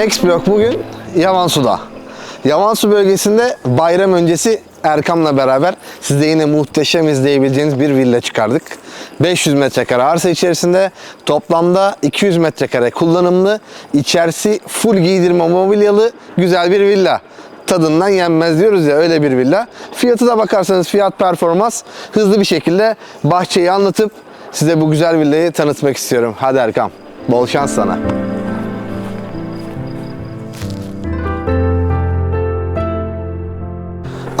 Next Block bugün Yavansu'da. Yavansu bölgesinde bayram öncesi Erkam'la beraber size yine muhteşem izleyebileceğiniz bir villa çıkardık. 500 metrekare arsa içerisinde toplamda 200 metrekare kullanımlı, içerisi full giydirme mobilyalı güzel bir villa. Tadından yenmez diyoruz ya öyle bir villa. Fiyatı da bakarsanız fiyat performans hızlı bir şekilde bahçeyi anlatıp size bu güzel villayı tanıtmak istiyorum. Hadi Erkam bol şans sana.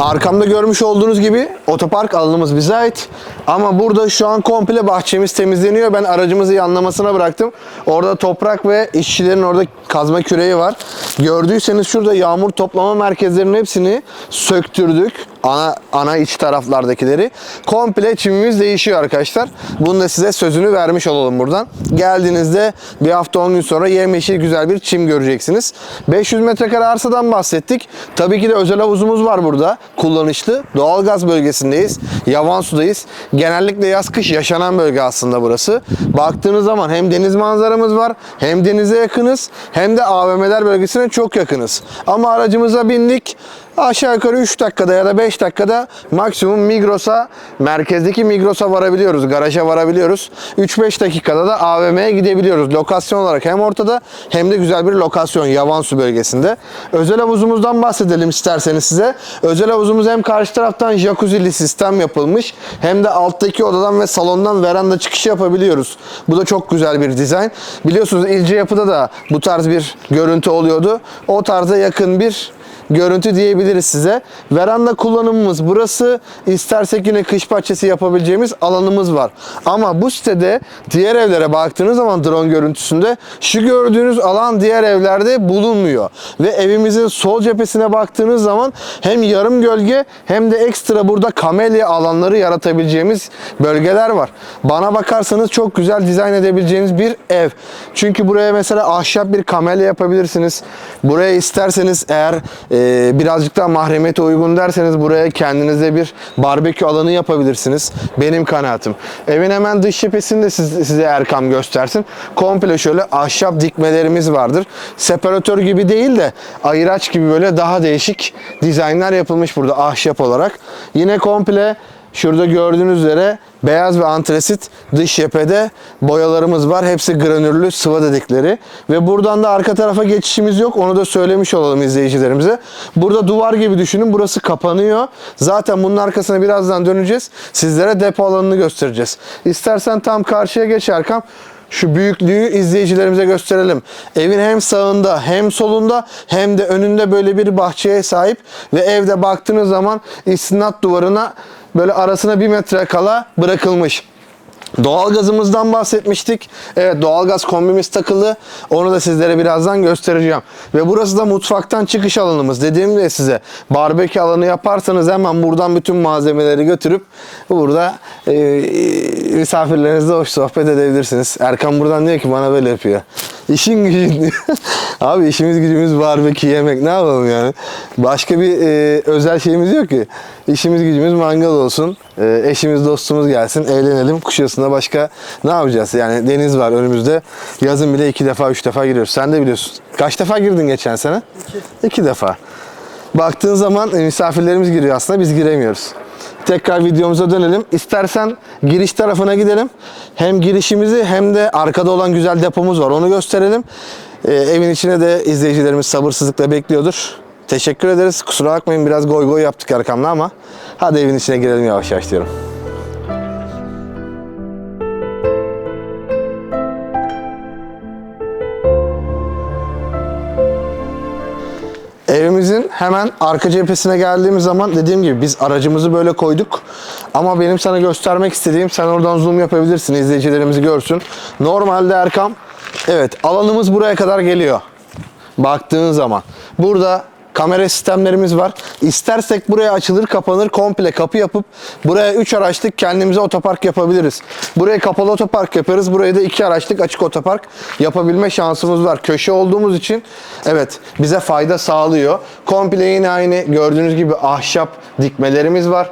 Arkamda görmüş olduğunuz gibi otopark alanımız bize ait. Ama burada şu an komple bahçemiz temizleniyor. Ben aracımızı yanlamasına bıraktım. Orada toprak ve işçilerin orada kazma küreği var. Gördüyseniz şurada yağmur toplama merkezlerinin hepsini söktürdük. Ana, ana iç taraflardakileri. Komple çimimiz değişiyor arkadaşlar. Bunu da size sözünü vermiş olalım buradan. Geldiğinizde bir hafta 10 gün sonra yemyeşil güzel bir çim göreceksiniz. 500 metrekare arsadan bahsettik. Tabii ki de özel havuzumuz var burada. Kullanışlı. Doğalgaz bölgesindeyiz. Yavan sudayız. Genellikle yaz kış yaşanan bölge aslında burası. Baktığınız zaman hem deniz manzaramız var, hem denize yakınız, hem de AVM'ler bölgesine çok yakınız. Ama aracımıza bindik. Aşağı yukarı 3 dakikada ya da 5 dakikada maksimum Migros'a, merkezdeki Migros'a varabiliyoruz, garaja varabiliyoruz. 3-5 dakikada da AVM'ye gidebiliyoruz. Lokasyon olarak hem ortada hem de güzel bir lokasyon Yavansu bölgesinde. Özel havuzumuzdan bahsedelim isterseniz size. Özel havuzumuz hem karşı taraftan jacuzzi'li sistem yapılmış hem de alttaki odadan ve salondan veranda çıkışı yapabiliyoruz. Bu da çok güzel bir dizayn. Biliyorsunuz ilçe yapıda da bu tarz bir görüntü oluyordu. O tarza yakın bir görüntü diyebiliriz size. Veranda kullanımımız burası. İstersek yine kış bahçesi yapabileceğimiz alanımız var. Ama bu sitede diğer evlere baktığınız zaman drone görüntüsünde şu gördüğünüz alan diğer evlerde bulunmuyor. Ve evimizin sol cephesine baktığınız zaman hem yarım gölge hem de ekstra burada kamelya alanları yaratabileceğimiz bölgeler var. Bana bakarsanız çok güzel dizayn edebileceğiniz bir ev. Çünkü buraya mesela ahşap bir kamelya yapabilirsiniz. Buraya isterseniz eğer e, birazcık daha mahremiyete uygun derseniz buraya kendinize bir barbekü alanı yapabilirsiniz. Benim kanaatim. Evin hemen dış cephesini de siz- size Erkam göstersin. Komple şöyle ahşap dikmelerimiz vardır. Separatör gibi değil de ayıraç gibi böyle daha değişik dizaynlar yapılmış burada ahşap olarak. Yine komple Şurada gördüğünüz üzere beyaz ve antresit dış cephede boyalarımız var. Hepsi granüllü sıva dedikleri. Ve buradan da arka tarafa geçişimiz yok. Onu da söylemiş olalım izleyicilerimize. Burada duvar gibi düşünün. Burası kapanıyor. Zaten bunun arkasına birazdan döneceğiz. Sizlere depo alanını göstereceğiz. İstersen tam karşıya geç Erkam. Şu büyüklüğü izleyicilerimize gösterelim. Evin hem sağında hem solunda hem de önünde böyle bir bahçeye sahip ve evde baktığınız zaman istinat duvarına böyle arasına bir metre kala bırakılmış. Doğalgazımızdan bahsetmiştik. Evet doğalgaz kombimiz takılı. Onu da sizlere birazdan göstereceğim. Ve burası da mutfaktan çıkış alanımız. Dediğim gibi size barbekü alanı yaparsanız hemen buradan bütün malzemeleri götürüp burada e, misafirlerinizle hoş sohbet edebilirsiniz. Erkan buradan diyor ki bana böyle yapıyor. İşin gücün. Abi işimiz gücümüz barbekü yemek ne yapalım yani. Başka bir e, özel şeyimiz yok ki. İşimiz gücümüz mangal olsun. E, eşimiz dostumuz gelsin. Eğlenelim. Kuşadası'nda başka ne yapacağız? Yani deniz var önümüzde. Yazın bile iki defa üç defa giriyoruz. Sen de biliyorsun. Kaç defa girdin geçen sene? İki. İki defa. Baktığın zaman e, misafirlerimiz giriyor aslında biz giremiyoruz. Tekrar videomuza dönelim. İstersen giriş tarafına gidelim. Hem girişimizi hem de arkada olan güzel depomuz var. Onu gösterelim. Ee, evin içine de izleyicilerimiz sabırsızlıkla bekliyordur. Teşekkür ederiz. Kusura bakmayın biraz goy goy yaptık arkamda ama hadi evin içine girelim yavaş yavaş diyorum. Evimizin hemen arka cephesine geldiğimiz zaman dediğim gibi biz aracımızı böyle koyduk. Ama benim sana göstermek istediğim sen oradan zoom yapabilirsin izleyicilerimiz görsün. Normalde Erkam evet alanımız buraya kadar geliyor. Baktığın zaman. Burada kamera sistemlerimiz var. İstersek buraya açılır kapanır komple kapı yapıp buraya 3 araçlık kendimize otopark yapabiliriz. Buraya kapalı otopark yaparız. Buraya da 2 araçlık açık otopark yapabilme şansımız var. Köşe olduğumuz için evet bize fayda sağlıyor. Komple yine aynı gördüğünüz gibi ahşap dikmelerimiz var.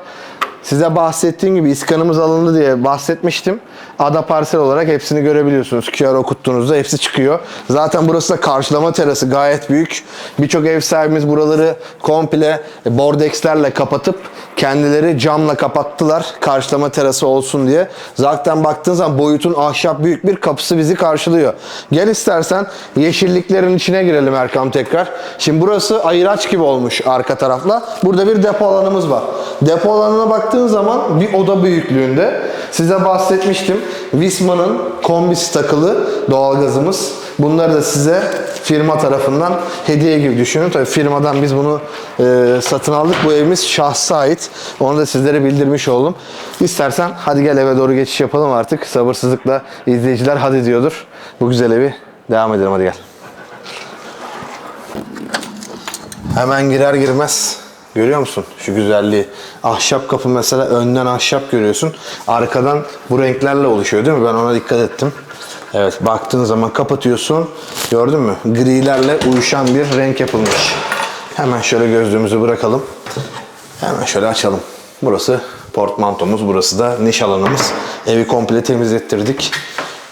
Size bahsettiğim gibi iskanımız alındı diye bahsetmiştim. Ada parsel olarak hepsini görebiliyorsunuz. QR okuttuğunuzda hepsi çıkıyor. Zaten burası da karşılama terası gayet büyük. Birçok ev sahibimiz buraları komple bordexlerle kapatıp kendileri camla kapattılar karşılama terası olsun diye. Zaten baktığın zaman boyutun ahşap büyük bir kapısı bizi karşılıyor. Gel istersen yeşilliklerin içine girelim Erkam tekrar. Şimdi burası ayıraç gibi olmuş arka tarafla. Burada bir depo alanımız var. Depo alanına baktığın zaman bir oda büyüklüğünde. Size bahsetmiştim. Visma'nın kombisi takılı doğalgazımız. Bunları da size firma tarafından hediye gibi düşünün. Tabii firmadan biz bunu e, satın aldık. Bu evimiz şahsa ait. Onu da sizlere bildirmiş oldum. İstersen hadi gel eve doğru geçiş yapalım artık. Sabırsızlıkla izleyiciler hadi diyordur. Bu güzel evi devam edelim hadi gel. Hemen girer girmez görüyor musun şu güzelliği? Ahşap kapı mesela önden ahşap görüyorsun. Arkadan bu renklerle oluşuyor değil mi? Ben ona dikkat ettim. Evet baktığın zaman kapatıyorsun. Gördün mü? Grilerle uyuşan bir renk yapılmış. Hemen şöyle gözlüğümüzü bırakalım. Hemen şöyle açalım. Burası portmantomuz, burası da niş alanımız. Evi komple temizlettirdik.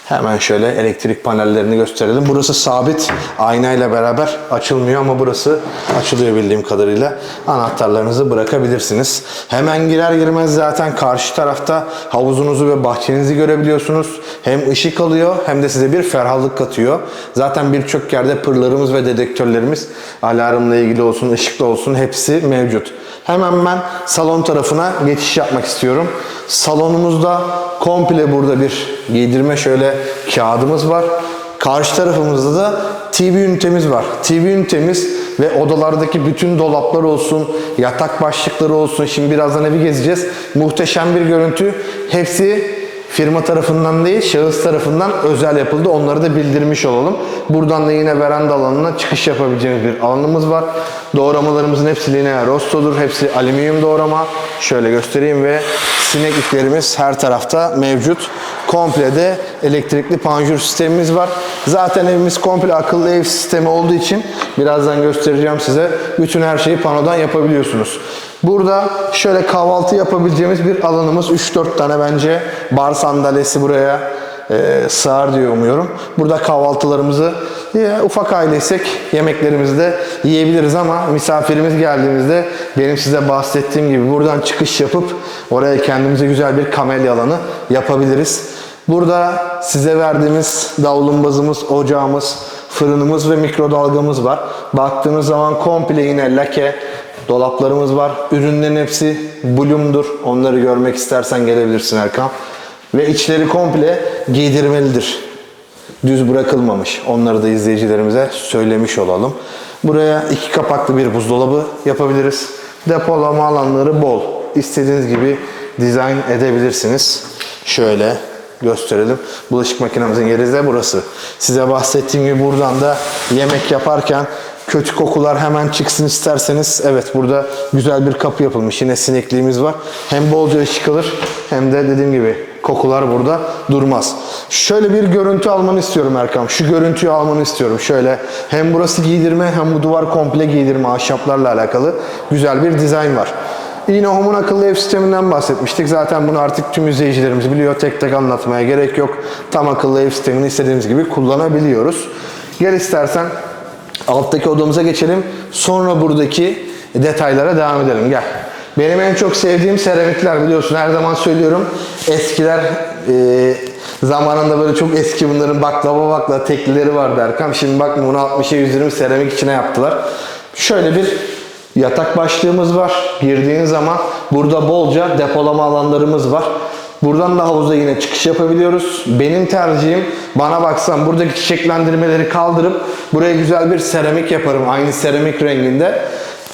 Hemen şöyle elektrik panellerini gösterelim. Burası sabit aynayla beraber açılmıyor ama burası açılıyor bildiğim kadarıyla. Anahtarlarınızı bırakabilirsiniz. Hemen girer girmez zaten karşı tarafta havuzunuzu ve bahçenizi görebiliyorsunuz. Hem ışık alıyor hem de size bir ferahlık katıyor. Zaten birçok yerde pırlarımız ve dedektörlerimiz alarmla ilgili olsun, ışıklı olsun hepsi mevcut. Hemen ben salon tarafına geçiş yapmak istiyorum. Salonumuzda komple burada bir giydirme şöyle kağıdımız var. Karşı tarafımızda da TV ünitemiz var. TV ünitemiz ve odalardaki bütün dolaplar olsun, yatak başlıkları olsun. Şimdi birazdan evi gezeceğiz. Muhteşem bir görüntü. Hepsi firma tarafından değil, şahıs tarafından özel yapıldı. Onları da bildirmiş olalım. Buradan da yine veranda alanına çıkış yapabileceğimiz bir alanımız var. Doğramalarımızın hepsi lineer rostodur. Hepsi alüminyum doğrama. Şöyle göstereyim ve sinekliklerimiz her tarafta mevcut. Komple de elektrikli panjur sistemimiz var. Zaten evimiz komple akıllı ev sistemi olduğu için birazdan göstereceğim size. Bütün her şeyi panodan yapabiliyorsunuz. Burada şöyle kahvaltı yapabileceğimiz bir alanımız. 3-4 tane bence bar sandalyesi buraya e, sığar diye umuyorum. Burada kahvaltılarımızı ya, ufak aileysek yemeklerimizi de yiyebiliriz ama misafirimiz geldiğimizde benim size bahsettiğim gibi buradan çıkış yapıp oraya kendimize güzel bir kamelya alanı yapabiliriz. Burada size verdiğimiz davlumbazımız, ocağımız, fırınımız ve mikrodalgamız var. Baktığınız zaman komple yine lake, dolaplarımız var. Ürünlerin hepsi Bloom'dur. Onları görmek istersen gelebilirsin Erkan. Ve içleri komple giydirmelidir. Düz bırakılmamış. Onları da izleyicilerimize söylemiş olalım. Buraya iki kapaklı bir buzdolabı yapabiliriz. Depolama alanları bol. İstediğiniz gibi dizayn edebilirsiniz. Şöyle gösterelim. Bulaşık makinemizin yeri de burası. Size bahsettiğim gibi buradan da yemek yaparken kötü kokular hemen çıksın isterseniz evet burada güzel bir kapı yapılmış. Yine sinekliğimiz var. Hem bolca ışık alır hem de dediğim gibi kokular burada durmaz. Şöyle bir görüntü almanı istiyorum Erkam. Şu görüntüyü almanı istiyorum. Şöyle hem burası giydirme hem bu duvar komple giydirme ahşaplarla alakalı güzel bir dizayn var. Yine Home'un akıllı ev sisteminden bahsetmiştik. Zaten bunu artık tüm izleyicilerimiz biliyor. Tek tek anlatmaya gerek yok. Tam akıllı ev sistemini istediğimiz gibi kullanabiliyoruz. Gel istersen alttaki odamıza geçelim. Sonra buradaki detaylara devam edelim. Gel. Benim en çok sevdiğim seramikler biliyorsun. Her zaman söylüyorum. Eskiler e, zamanında böyle çok eski bunların baklava bakla teklileri vardı Erkam. Şimdi bak bunu 60'a 120 seramik içine yaptılar. Şöyle bir yatak başlığımız var. Girdiğin zaman burada bolca depolama alanlarımız var. Buradan da havuza yine çıkış yapabiliyoruz. Benim tercihim bana baksan buradaki çiçeklendirmeleri kaldırıp buraya güzel bir seramik yaparım. Aynı seramik renginde.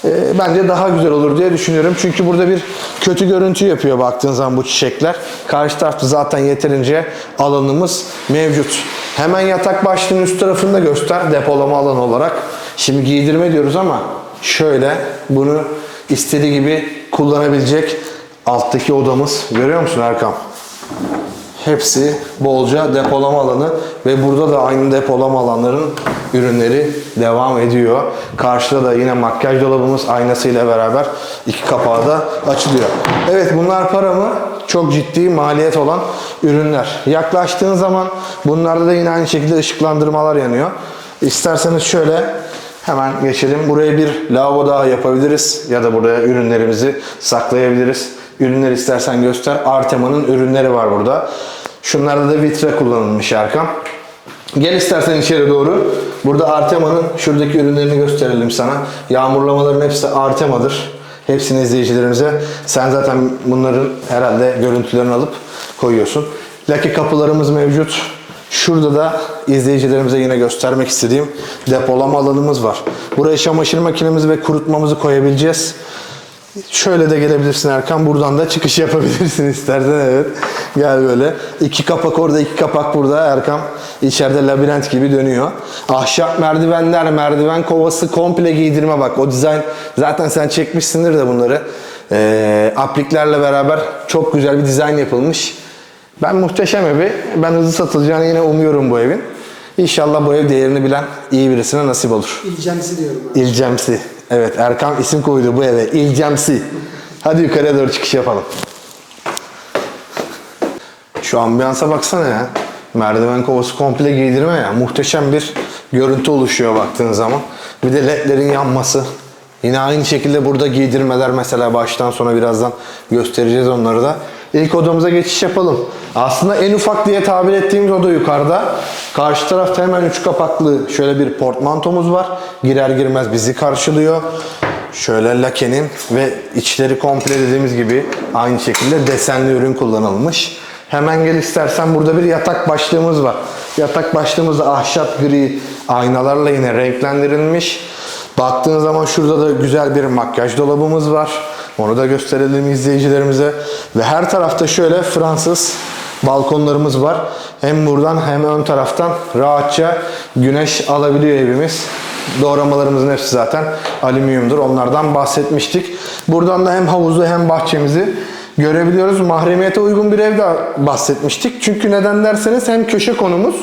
Ee, bence daha güzel olur diye düşünüyorum. Çünkü burada bir kötü görüntü yapıyor baktığın zaman bu çiçekler. Karşı tarafta zaten yeterince alanımız mevcut. Hemen yatak başlığının üst tarafını da göster depolama alanı olarak. Şimdi giydirme diyoruz ama şöyle bunu istediği gibi kullanabilecek alttaki odamız. Görüyor musun Erkam? Hepsi bolca depolama alanı ve burada da aynı depolama alanların ürünleri devam ediyor. Karşıda da yine makyaj dolabımız aynasıyla beraber iki kapağı da açılıyor. Evet bunlar para mı? Çok ciddi maliyet olan ürünler. Yaklaştığın zaman bunlarda da yine aynı şekilde ışıklandırmalar yanıyor. İsterseniz şöyle hemen geçelim. Buraya bir lavabo daha yapabiliriz ya da buraya ürünlerimizi saklayabiliriz. Ürünler istersen göster. Artema'nın ürünleri var burada. Şunlarda da vitre kullanılmış Erkan. Gel istersen içeri doğru. Burada Artema'nın şuradaki ürünlerini gösterelim sana. Yağmurlamaların hepsi Artema'dır. Hepsini izleyicilerimize. Sen zaten bunların herhalde görüntülerini alıp koyuyorsun. Lucky kapılarımız mevcut. Şurada da izleyicilerimize yine göstermek istediğim depolama alanımız var. Buraya çamaşır makinemizi ve kurutmamızı koyabileceğiz. Şöyle de gelebilirsin Erkan. Buradan da çıkış yapabilirsin istersen evet. Gel böyle. İki kapak orada, iki kapak burada. Erkan içeride labirent gibi dönüyor. Ahşap merdivenler, merdiven kovası komple giydirme bak. O dizayn zaten sen çekmişsindir de bunları. Ee, apliklerle beraber çok güzel bir dizayn yapılmış. Ben muhteşem evi. Ben hızlı satılacağını yine umuyorum bu evin. İnşallah bu ev değerini bilen iyi birisine nasip olur. İlcemsi diyorum ben. İlcemsi. Evet Erkan isim koydu bu eve. İlcemsi. Hadi yukarıya doğru çıkış yapalım. Şu ambiyansa baksana ya. Merdiven kovası komple giydirme ya. Muhteşem bir görüntü oluşuyor baktığın zaman. Bir de ledlerin yanması. Yine aynı şekilde burada giydirmeler mesela baştan sona birazdan göstereceğiz onları da. İlk odamıza geçiş yapalım. Aslında en ufak diye tabir ettiğimiz oda yukarıda. Karşı tarafta hemen üç kapaklı şöyle bir portmantomuz var. Girer girmez bizi karşılıyor. Şöyle lakenin ve içleri komple dediğimiz gibi aynı şekilde desenli ürün kullanılmış. Hemen gel istersen burada bir yatak başlığımız var. Yatak başlığımız ahşap gri aynalarla yine renklendirilmiş. Baktığın zaman şurada da güzel bir makyaj dolabımız var. Onu da gösterelim izleyicilerimize. Ve her tarafta şöyle Fransız balkonlarımız var. Hem buradan hem ön taraftan rahatça güneş alabiliyor evimiz. Doğramalarımızın hepsi zaten alüminyumdur. Onlardan bahsetmiştik. Buradan da hem havuzu hem bahçemizi görebiliyoruz. Mahremiyete uygun bir evde bahsetmiştik. Çünkü neden derseniz hem köşe konumuz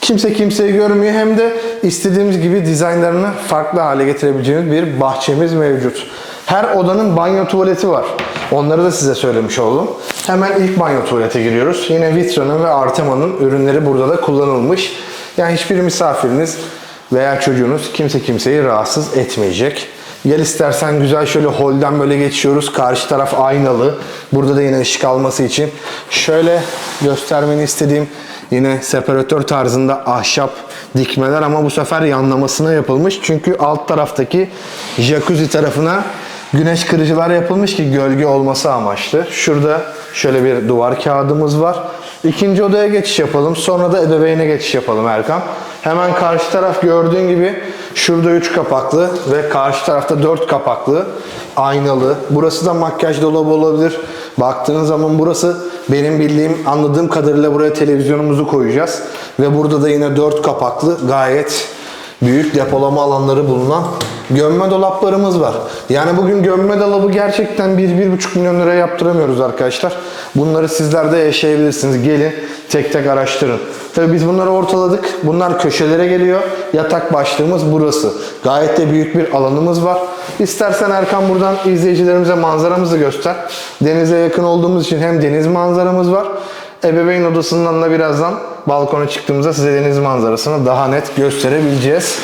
kimse kimseyi görmüyor hem de istediğimiz gibi dizaynlarını farklı hale getirebileceğimiz bir bahçemiz mevcut. Her odanın banyo tuvaleti var. Onları da size söylemiş oldum. Hemen ilk banyo tuvalete giriyoruz. Yine Vitra'nın ve Artema'nın ürünleri burada da kullanılmış. Yani hiçbir misafiriniz veya çocuğunuz kimse kimseyi rahatsız etmeyecek. Gel istersen güzel şöyle holden böyle geçiyoruz. Karşı taraf aynalı. Burada da yine ışık alması için. Şöyle göstermeni istediğim yine separatör tarzında ahşap dikmeler ama bu sefer yanlamasına yapılmış. Çünkü alt taraftaki jacuzzi tarafına güneş kırıcılar yapılmış ki gölge olması amaçlı. Şurada şöyle bir duvar kağıdımız var. İkinci odaya geçiş yapalım. Sonra da ebeveyne geçiş yapalım Erkan. Hemen karşı taraf gördüğün gibi şurada 3 kapaklı ve karşı tarafta 4 kapaklı aynalı. Burası da makyaj dolabı olabilir. Baktığın zaman burası benim bildiğim, anladığım kadarıyla buraya televizyonumuzu koyacağız. Ve burada da yine 4 kapaklı gayet büyük depolama alanları bulunan gömme dolaplarımız var. Yani bugün gömme dolabı gerçekten 1-1,5 milyon liraya yaptıramıyoruz arkadaşlar. Bunları sizler de yaşayabilirsiniz. Gelin tek tek araştırın. Tabii biz bunları ortaladık. Bunlar köşelere geliyor. Yatak başlığımız burası. Gayet de büyük bir alanımız var. İstersen Erkan buradan izleyicilerimize manzaramızı göster. Denize yakın olduğumuz için hem deniz manzaramız var. Ebeveyn odasından da birazdan balkona çıktığımızda size deniz manzarasını daha net gösterebileceğiz.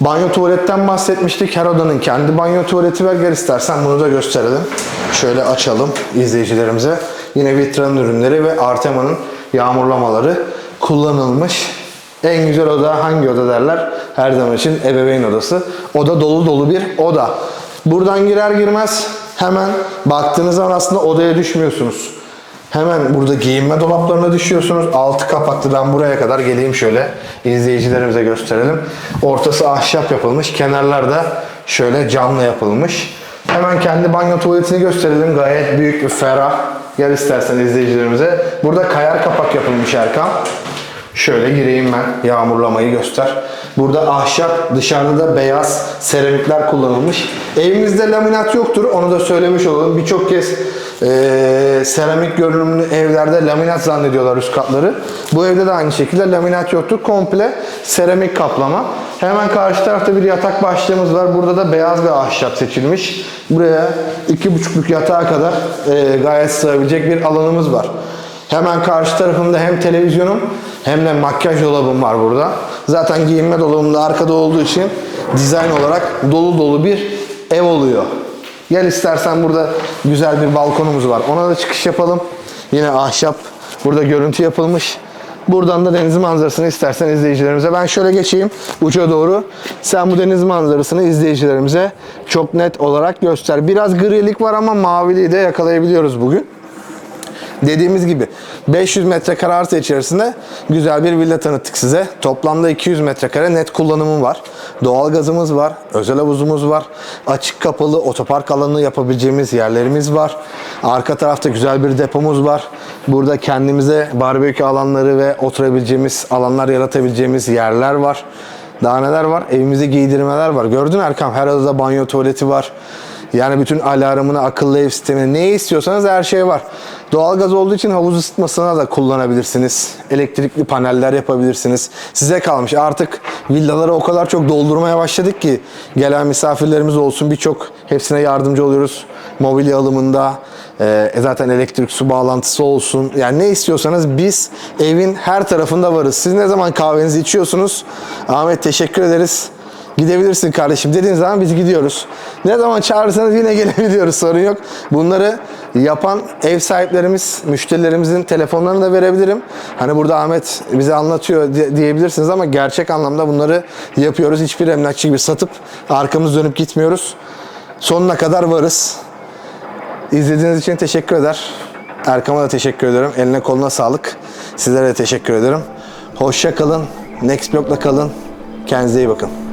Banyo tuvaletten bahsetmiştik. Her odanın kendi banyo tuvaleti var. Gel istersen bunu da gösterelim. Şöyle açalım izleyicilerimize. Yine Vitra'nın ürünleri ve Artema'nın yağmurlamaları kullanılmış. En güzel oda hangi oda derler? Her zaman için ebeveyn odası. Oda dolu dolu bir oda. Buradan girer girmez hemen baktığınız zaman aslında odaya düşmüyorsunuz. Hemen burada giyinme dolaplarına düşüyorsunuz. Altı kapaklı ben buraya kadar geleyim şöyle izleyicilerimize gösterelim. Ortası ahşap yapılmış. Kenarlarda şöyle camla yapılmış. Hemen kendi banyo tuvaletini gösterelim. Gayet büyük ve ferah. Gel istersen izleyicilerimize. Burada kayar kapak yapılmış Erkan. Şöyle gireyim ben. Yağmurlamayı göster. Burada ahşap, dışarıda da beyaz seramikler kullanılmış. Evimizde laminat yoktur. Onu da söylemiş olalım. Birçok kez eee, seramik görünümlü evlerde laminat zannediyorlar üst katları. Bu evde de aynı şekilde laminat yoktur. Komple seramik kaplama. Hemen karşı tarafta bir yatak başlığımız var. Burada da beyaz ve ahşap seçilmiş. Buraya iki buçukluk yatağa kadar eee, gayet sığabilecek bir alanımız var. Hemen karşı tarafımda hem televizyonum hem de makyaj dolabım var burada. Zaten giyinme dolabım da arkada olduğu için dizayn olarak dolu dolu bir ev oluyor. Gel istersen burada güzel bir balkonumuz var. Ona da çıkış yapalım. Yine ahşap. Burada görüntü yapılmış. Buradan da deniz manzarasını istersen izleyicilerimize. Ben şöyle geçeyim uca doğru. Sen bu deniz manzarasını izleyicilerimize çok net olarak göster. Biraz grilik var ama maviliği de yakalayabiliyoruz bugün. Dediğimiz gibi 500 metrekare arsa içerisinde güzel bir villa tanıttık size. Toplamda 200 metrekare net kullanımı var. Doğalgazımız var, özel havuzumuz var. Açık kapalı otopark alanı yapabileceğimiz yerlerimiz var. Arka tarafta güzel bir depomuz var. Burada kendimize barbekü alanları ve oturabileceğimiz alanlar yaratabileceğimiz yerler var. Daha neler var? Evimize giydirmeler var. Gördün Erkam? Her odada banyo tuvaleti var. Yani bütün alarmını, akıllı ev sistemini ne istiyorsanız her şey var. Doğalgaz olduğu için havuz ısıtmasına da kullanabilirsiniz. Elektrikli paneller yapabilirsiniz. Size kalmış. Artık villaları o kadar çok doldurmaya başladık ki gelen misafirlerimiz olsun birçok hepsine yardımcı oluyoruz. Mobilya alımında, e, zaten elektrik su bağlantısı olsun. Yani ne istiyorsanız biz evin her tarafında varız. Siz ne zaman kahvenizi içiyorsunuz? Ahmet teşekkür ederiz. Gidebilirsin kardeşim dediğin zaman biz gidiyoruz. Ne zaman çağırırsanız yine gelebiliyoruz sorun yok. Bunları yapan ev sahiplerimiz, müşterilerimizin telefonlarını da verebilirim. Hani burada Ahmet bize anlatıyor di- diyebilirsiniz ama gerçek anlamda bunları yapıyoruz. Hiçbir emlakçı gibi satıp arkamız dönüp gitmiyoruz. Sonuna kadar varız. İzlediğiniz için teşekkür eder. Erkam'a da teşekkür ederim. Eline koluna sağlık. Sizlere de teşekkür ederim. Hoşça kalın. Next Block'la kalın. Kendinize iyi bakın.